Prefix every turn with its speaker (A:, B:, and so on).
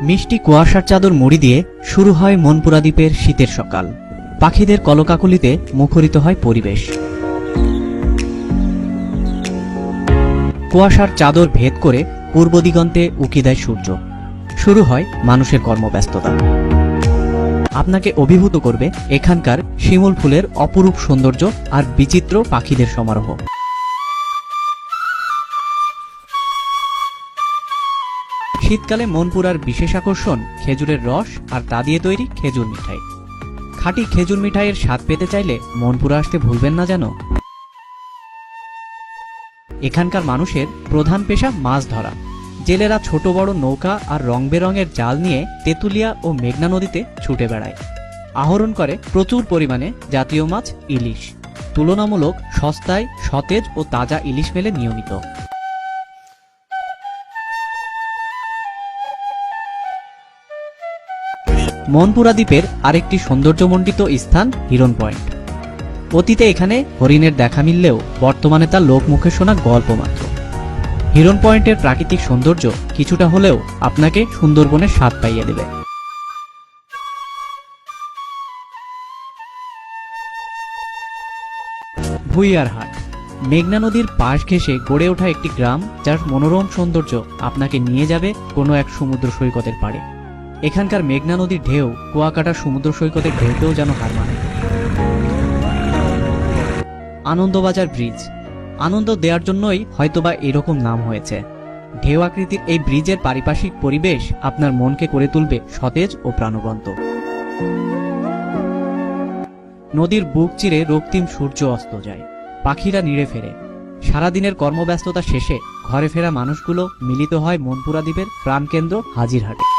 A: মিষ্টি কুয়াশার চাদর মুড়ি দিয়ে শুরু হয় মনপুরা দ্বীপের শীতের সকাল। পাখিদের কলকাকলিতে মুখরিত হয় পরিবেশ। কুয়াশার চাদর ভেদ করে পূর্ব দিগন্তে উকি দেয় সূর্য। শুরু হয় মানুষের কর্মব্যস্ততা। আপনাকে অভিভূত করবে এখানকার শিমুল ফুলের অপরূপ সৌন্দর্য আর বিচিত্র পাখিদের সমারোহ। শীতকালে মনপুরার বিশেষ আকর্ষণ খেজুরের রস আর তা দিয়ে তৈরি খেজুর মিঠাই। খাঁটি খেজুর মিঠাইয়ের স্বাদ পেতে চাইলে মনপুরা আসতে ভুলবেন না যেন। এখানকার মানুষের প্রধান পেশা মাছ ধরা। জেলেরা ছোট বড় নৌকা আর রং বেরঙের জাল নিয়ে তেঁতুলিয়া ও মেঘনা নদীতে ছুটে বেড়ায়। আহরণ করে প্রচুর পরিমাণে জাতীয় মাছ ইলিশ। তুলনামূলক সস্তায়, সতেজ ও তাজা ইলিশ মেলে নিয়মিত। মনপুরা দ্বীপের আরেকটি সৌন্দর্যমণ্ডিত স্থান হিরন পয়েন্ট। অতীতে এখানে হরিণের দেখা মিললেও বর্তমানে তা লোকমুখে শোনা গল্প মাত্র। হিরন পয়েন্টের প্রাকৃতিক সৌন্দর্য কিছুটা হলেও আপনাকে সুন্দরবনের স্বাদ পাইয়ে দেবে। ভুইয়ারহাট মেঘনা নদীর পাশ ঘেঁষে গড়ে ওঠা একটি গ্রাম, যার মনোরম সৌন্দর্য আপনাকে নিয়ে যাবে কোনো এক সমুদ্র সৈকতের পাড়ে। এখানকার মেঘনা নদীর ঢেউ কুয়াকাটা সমুদ্র সৈকতের ঢেউতেও যেন হার মানে। আনন্দবাজার ব্রিজ। আনন্দ দেওয়ার জন্যই হয়তোবা এরকম নাম হয়েছে। ঢেউ আকৃতির এই ব্রিজের পারিপার্শ্বিক পরিবেশ আপনার মনকে করে তুলবে সতেজ ও প্রাণবন্ত। নদীর বুক চিরে রক্তিম সূর্য অস্ত যায়। পাখিরা নিড়ে ফেরে। সারাদিনের কর্মব্যস্ততা শেষে ঘরে ফেরা মানুষগুলো মিলিত হয় মনপুরা দ্বীপের প্রাণকেন্দ্র হাজিরহাটে।